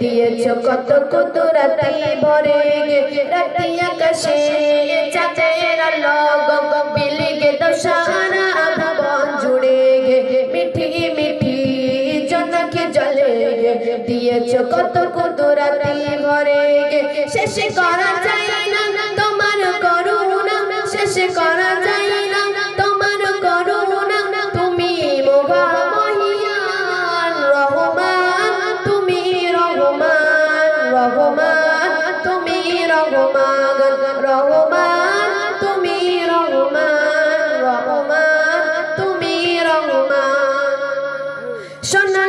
দিয়েছ কত কুদরতি ভরে গে রাতি আকাশে আলো গো বিলিগে দশারা ভুবন জুড়ে গে মিঠি মিঠি জনকে জলে দিয়েছ কত কুদরতি ভরে গে শেষ করা যায় না তোমার করুণা, শেষ করা যায়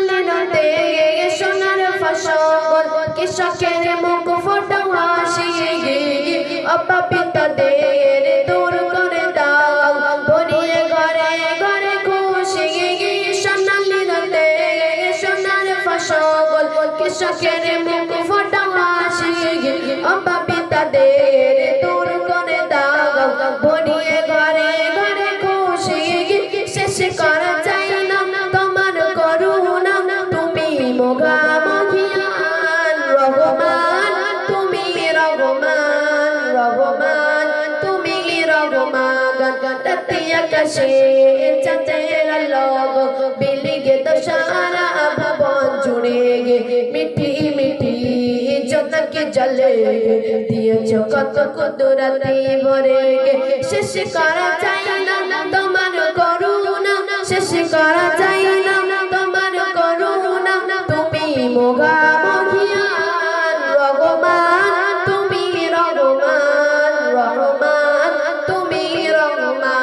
রাতে সোনার ফসল। কৃষকের মুখ ফোটা হাসি অপাপিতাদের দূর করে দাও। ভরিয়ে ঘরে ঘরে খুশি সোনালি রাতে সোনার ফসল। কৃষকের মুখ ফোটা হাসি অপাপিতাদের দূর করে দাও। ভরিয়ে রাতে আকাশে চাঁদের আলো বিলিগে দশারা ভুবন জুড়ে গে মিঠি মিঠি জনকে জলে দিয়েছ কত কুদরতি ভরে গে শেষ করা যায় না তোমার করুণা, শেষ করা যায় না তোমার করুণা। তুমি মোগা রহমান, তুমি রহমান রহমান, তুমি রহমান।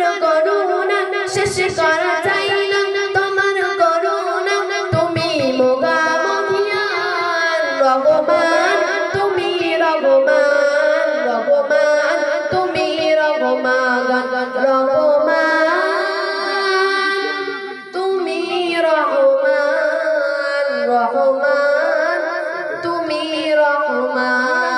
তোমার করুণা শেষ করা যায় না তোমার করুণা তুমি মোগা মহিয়ার রঘমান তুমি রঘমান রঘমান তুমি রঘমান রঘমান তুমি রহমান রহমান, তুমি রহমান।